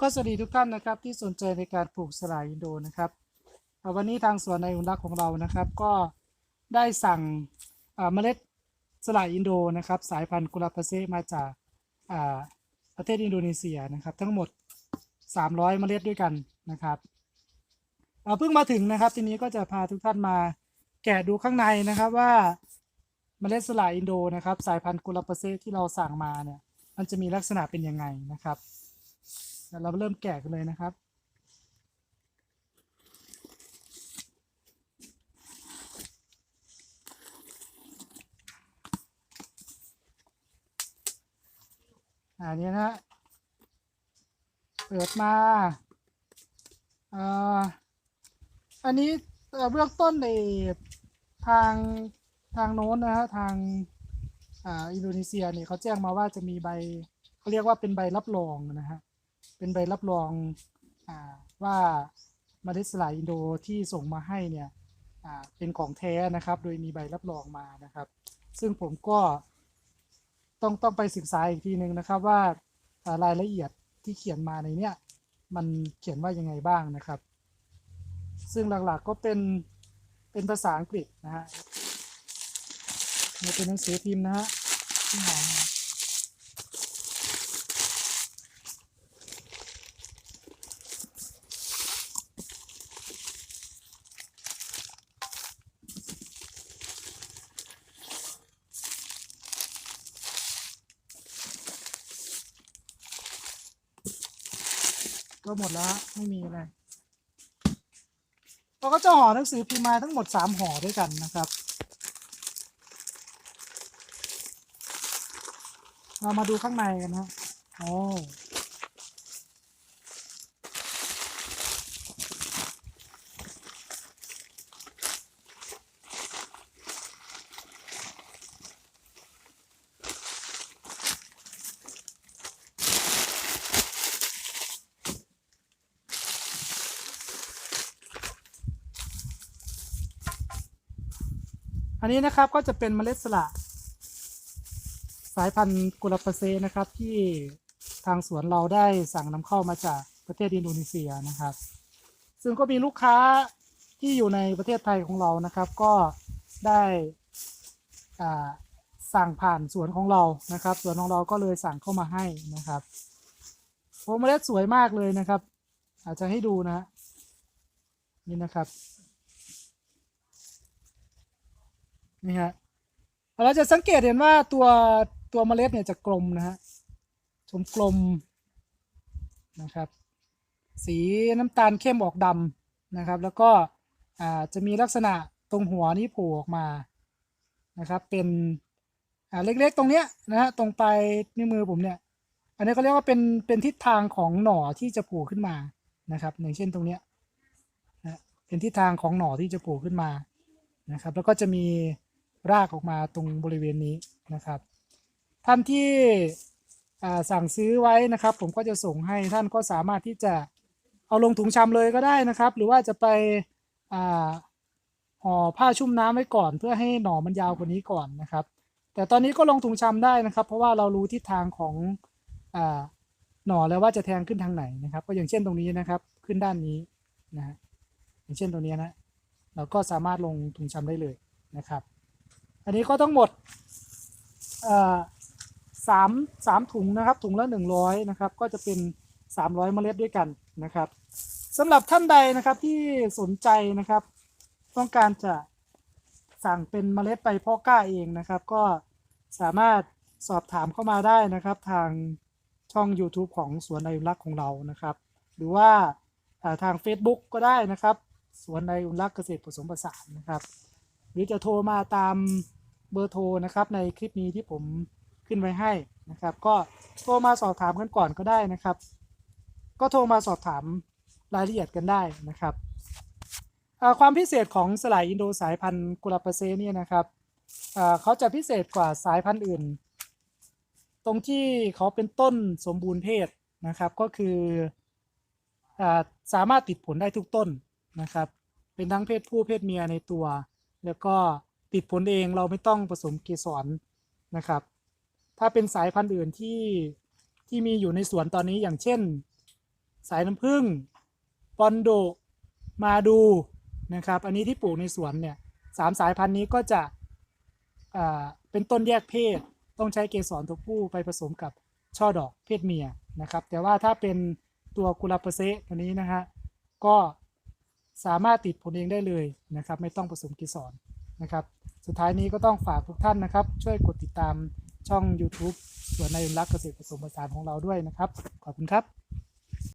ก็สวัสดีทุกท่านนะครับ ที่สนใจในการปลูกสลายอินโดนะครับวันนี้ทางสวนในอุรักษ์ของเรานะครับ ก็ได้สั่งเมล็ดสลายอินโดนะครับ สายพันธุ์กุลาปเซมาจากประเทศอินโดนีเซียนะครับ ทั้งหมด 300 เมล็ดด้วยกันนะครับเพิ่งมาถึงนะครับ ทีนี้ก็จะพาทุกท่านมาแกะดูข้างในนะครับว่าเมล็ดสลายอินโดนะครับ สายพันธุ์กุลาปเซที่เราสั่งมาเนี่ยมันจะมีลักษณะเป็นยังไงนะครับ เราเริ่มแกะกันเลยนะครับ อันนี้นะเปิดมาอ่ออันนี้เอ่อเบื้องต้นในทางทางโน้นนะฮะทางอ่าอินโดนีเซียเนี่ยเขาแจ้งมาว่าจะมีใบเขาเรียกว่าเป็นใบรับรองนะฮะ เป็นใบรับรองอว่าเมล็ดสลายอินโดที่ส่งมาให้เนี่ยเป็นของแท้นะครับ โดยมีใบรับรองมานะครับ ซึ่งผมก็ต้องต้องไปศึกษาอีกทีหนึ่งนะครับว่ารายละเอียดที่เขียนมาในเนี้ยมันเขียนว่ายังไงบ้างนะครับ ซึ่งหลักๆก็เป็นเป็นภาษาอังกฤษนะฮะมันเป็นหนังสือพิมพ์นะฮะที่หา ก็หมดแล้วฮะไม่มีอะไรเราก็จะห่อหนังสือพิมพ์มาทั้งหมดสามห่อด้วยกันนะครับ เรามาดูข้างในกันนะโอ้ อันนี้นะครับก็จะเป็นเมล็ดสละ สายพันธุ์กุลปเซนะครับ ที่ทางสวนเราได้สั่งนำเข้ามาจากประเทศอินโดนีเซียนะครับ ซึ่งก็มีลูกค้าที่อยู่ในประเทศไทยของเรานะครับ ก็ได้สั่งผ่านสวนของเรานะครับ สวนของเราก็เลยสั่งเข้ามาให้นะครับโอ้เมล็ดสวยมากเลยนะครับ อาจจะให้ดูนะ นี่นะครับ นี่ฮะเราจะสังเกตเห็นว่าตัวตัวเมล็ดเนี่ยจะกลมนะฮะชมกลมนะครับ สีน้ำตาลเข้มออกดำนะครับ แล้วก็อ่าจะมีลักษณะตรงหัวนี้โผล่ออกมานะครับ เป็นอ่าเล็กๆตรงเนี้ยนะฮะตรงปลายนิ้วมือผมเนี่ย อันนี้เขาเรียกว่าเป็นเป็นทิศทางของหน่อที่จะโผล่ขึ้นมานะครับอย่างเช่นตรงเนี้ยนะเป็นทิศทางของหน่อที่จะโผล่ขึ้นมานะครับ แล้วก็จะมี รากออกมาตรงบริเวณนี้นะครับ ท่านที่สั่งซื้อไว้นะครับ ผมก็จะส่งให้ท่านก็สามารถที่จะเอาลงถุงชำเลยก็ได้นะครับ หรือว่าจะไปห่อผ้าชุ่มน้ำไว้ก่อน เพื่อให้หน่อมันยาวกว่านี้ก่อนนะครับ แต่ตอนนี้ก็ลงถุงชำได้นะครับ เพราะว่าเรารู้ทิศทางของอหน่อแล้วว่าจะแทงขึ้นทางไหนนะครับ ก็อย่างเช่นตรงนี้นะครับ ขึ้นด้านนี้นะอย่างเช่นตรงนี้นะเราก็สามารถลงถุงชำได้เลยนะครับ อันนี้ก็ทั้งหมดสามสามถุงนะครับ ถุงละหนึ่งร้อยนะครับ ก็จะเป็นสามร้อยเมล็ดด้วยกันนะครับสำหรับท่านใดนะครับที่สนใจนะครับ ต้องการจะสั่งเป็นเมล็ดไปพาะกล้าเองนะครับ ก็สามารถสอบถามเข้ามาได้นะครับ ทางช่อง YouTube ของสวนในอุรักษ์ของเรานะครับ หรือว่าอ่าทาง Facebook ก็ได้นะครับ สวนในอุรักษ์เกษตรผสมผสานนะครับ หรือจะโทรมาตามเบอร์โทรนะครับในคลิปนี้ที่ผมขึ้นไว้ให้นะครับ ก็โทรมาสอบถามกันก่อนก็ได้นะครับ ก็โทรมาสอบถามรายละเอียดกันได้นะครับความพิเศษของสลายอินโดสายพันธุ์กุลาปเซเนี่ยนะครับเขาจะพิเศษกว่าสายพันธุ์อื่น ตรงที่เขาเป็นต้นสมบูรณ์เพศนะครับ ก็คืออสามารถติดผลได้ทุกต้นนะครับ เป็นทั้งเพศผู้เพศเมียในตัว แล้วก็ติดผลเองเราไม่ต้องผสมเกสรนะครับ ถ้าเป็นสายพันธุ์อื่นที่ที่มีอยู่ในสวนตอนนี้อย่างเช่น สายน้ำผึ้งปอนโดมาดูนะครับ อันนี้ที่ปลูกในสวนเนี่ยสามสายพันธุ์นี้ก็จะเป็นต้นแยกเพศ ต้องใช้เกสรตัวผู้ไปผสมกับช่อดอกเพศเมียนะครับ แต่ว่าถ้าเป็นตัวกุลาเปเซตัวนี้นะฮะก็ สามารถติดผลเองได้เลยนะครับ ไม่ต้องผสมกีสอนะครับ สุดท้ายนี้ก็ต้องฝากทุกท่านนะครับ ช่วยกดติดตามช่อง YouTube สวนนายรักเกษตรผสมผสานของเราด้วยนะครับ ขอบคุณครับ